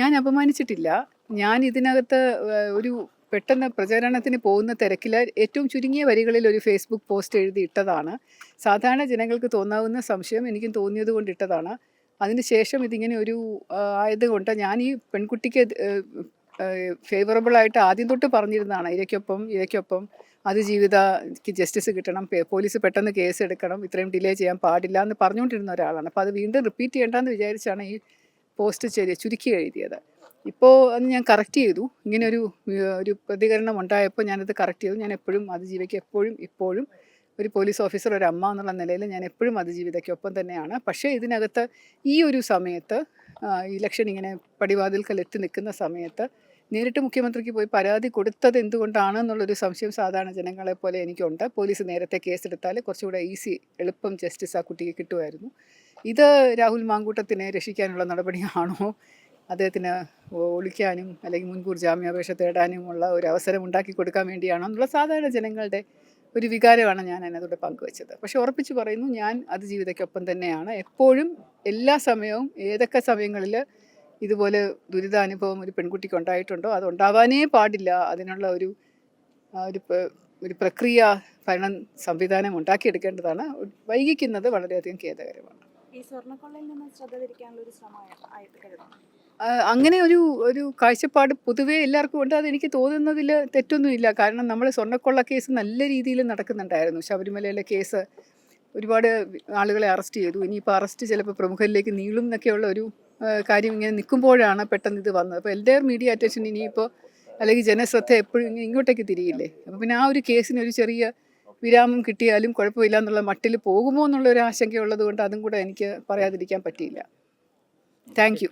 ഞാൻ അപമാനിച്ചിട്ടില്ല. ഞാൻ ഇതിനകത്ത് ഒരു പെട്ടെന്ന് പ്രചാരണത്തിന് പോകുന്ന തിരക്കിൽ ഏറ്റവും ചുരുങ്ങിയ വരികളിൽ ഒരു ഫേസ്ബുക്ക് പോസ്റ്റ് എഴുതി ഇട്ടതാണ്. സാധാരണ ജനങ്ങൾക്ക് തോന്നാവുന്ന സംശയം എനിക്കും തോന്നിയത് കൊണ്ട് ഇട്ടതാണ്. അതിനുശേഷം ഇതിങ്ങനെ ഒരു ആയതുകൊണ്ട് ഞാൻ ഈ പെൺകുട്ടിക്ക് ഫേവറബിൾ ആയിട്ട് ആദ്യം തൊട്ട് പറഞ്ഞിരുന്നതാണ്. ഇരയ്ക്കൊപ്പം ഇരയ്ക്കൊപ്പം അതിജീവിതക്ക് ജസ്റ്റിസ് കിട്ടണം പോലീസ് പെട്ടെന്ന് കേസ് എടുക്കണം ഇത്രയും ഡിലേ ചെയ്യാൻ പാടില്ല എന്ന് പറഞ്ഞുകൊണ്ടിരുന്ന ഒരാളാണ്. അപ്പോൾ അത് വീണ്ടും റിപ്പീറ്റ് ചെയ്യേണ്ടെന്ന് വിചാരിച്ചാണ് ഈ പോസ്റ്റ് ചെറിയ ചുരുക്കി എഴുതിയത്. ഇപ്പോൾ അത് ഞാൻ കറക്റ്റ് ചെയ്തു. ഇങ്ങനെ ഒരു ഒരു പ്രതികരണം ഉണ്ടായപ്പോൾ ഞാനത് കറക്റ്റ് ചെയ്തു. ഞാൻ എപ്പോഴും അതിജീവിക്ക് എപ്പോഴും ഇപ്പോഴും ഒരു പോലീസ് ഓഫീസർ ഒരു അമ്മ എന്നുള്ള നിലയിൽ ഞാൻ എപ്പോഴും അതിജീവിതയ്ക്കൊപ്പം തന്നെയാണ്. പക്ഷേ ഇതിനകത്ത് ഈ ഒരു സമയത്ത് ഇലക്ഷൻ ഇങ്ങനെ പടിവാതിൽക്കൽ എത്തി നിൽക്കുന്ന സമയത്ത് നേരിട്ട് മുഖ്യമന്ത്രിക്ക് പോയി പരാതി കൊടുത്തത് എന്തുകൊണ്ടാണ് എന്നുള്ളൊരു സംശയം സാധാരണ ജനങ്ങളെ പോലെ എനിക്കുണ്ട്. പോലീസ് നേരത്തെ കേസെടുത്താൽ കുറച്ചുകൂടെ ഈസി എളുപ്പം ജസ്റ്റിസ് ആ കുട്ടിക്ക് കിട്ടുമായിരുന്നു. ഇത് രാഹുൽ മാങ്കൂട്ടത്തിനെ രക്ഷിക്കാനുള്ള നടപടിയാണോ? അദ്ദേഹത്തിന് ഒളിക്കാനും അല്ലെങ്കിൽ മുൻകൂർ ജാമ്യാപേക്ഷ തേടാനുമുള്ള ഒരു അവസരം ഉണ്ടാക്കി കൊടുക്കാൻ വേണ്ടിയാണോ എന്നുള്ള സാധാരണ ജനങ്ങളുടെ ഒരു വികാരമാണ് ഞാൻ അതിനകത്തോടെ പങ്കുവച്ചത്. പക്ഷെ ഉറപ്പിച്ച് പറയുന്നു ഞാൻ അത് ജീവിതയ്ക്കൊപ്പം തന്നെയാണ്. എപ്പോഴും എല്ലാ സമയവും ഏതൊക്കെ സമയങ്ങളിൽ ഇതുപോലെ ദുരിതാനുഭവം ഒരു പെൺകുട്ടിക്ക് ഉണ്ടായിട്ടുണ്ടോ? അത് ഉണ്ടാവാനേ പാടില്ല. അതിനുള്ള ഒരു ഒരു പ്രക്രിയ ഭരണ സംവിധാനം ഉണ്ടാക്കിയെടുക്കേണ്ടതാണ്. വൈകിക്കുന്നത് വളരെയധികം ഖേദകരമാണ്. അങ്ങനെ ഒരു ഒരു കാഴ്ചപ്പാട് പൊതുവേ എല്ലാവർക്കും ഉണ്ട്. അതെനിക്ക് തോന്നുന്നതിൽ തെറ്റൊന്നുമില്ല. കാരണം നമ്മൾ സ്വർണക്കൊള്ള കേസ് നല്ല രീതിയിൽ നടക്കുന്നുണ്ടായിരുന്നു. ശബരിമലയിലെ കേസ് ഒരുപാട് ആളുകളെ അറസ്റ്റ് ചെയ്തു. ഇനിയിപ്പോൾ അറസ്റ്റ് ചിലപ്പോൾ പ്രമുഖരിലേക്ക് നീളും എന്നൊക്കെയുള്ള ഒരു കാര്യം ഇങ്ങനെ നിൽക്കുമ്പോഴാണ് പെട്ടെന്ന് ഇത് വന്നത്. അപ്പോൾ എന്റെ മീഡിയ അറ്റൻഷൻ ഇനിയിപ്പോൾ അല്ലെങ്കിൽ ജനശ്രദ്ധ എപ്പോഴും ഇങ്ങനെ ഇങ്ങോട്ടേക്ക് തിരിയില്ലേ? അപ്പോൾ പിന്നെ ആ ഒരു കേസിന് ഒരു ചെറിയ വിരാമം കിട്ടിയാലും കുഴപ്പമില്ല എന്നുള്ള മട്ടിൽ പോകുമോ എന്നുള്ള ഒരു ആശങ്കയുള്ളത് കൊണ്ട് അതും കൂടെ എനിക്ക് പറയാതിരിക്കാൻ പറ്റിയില്ല. താങ്ക്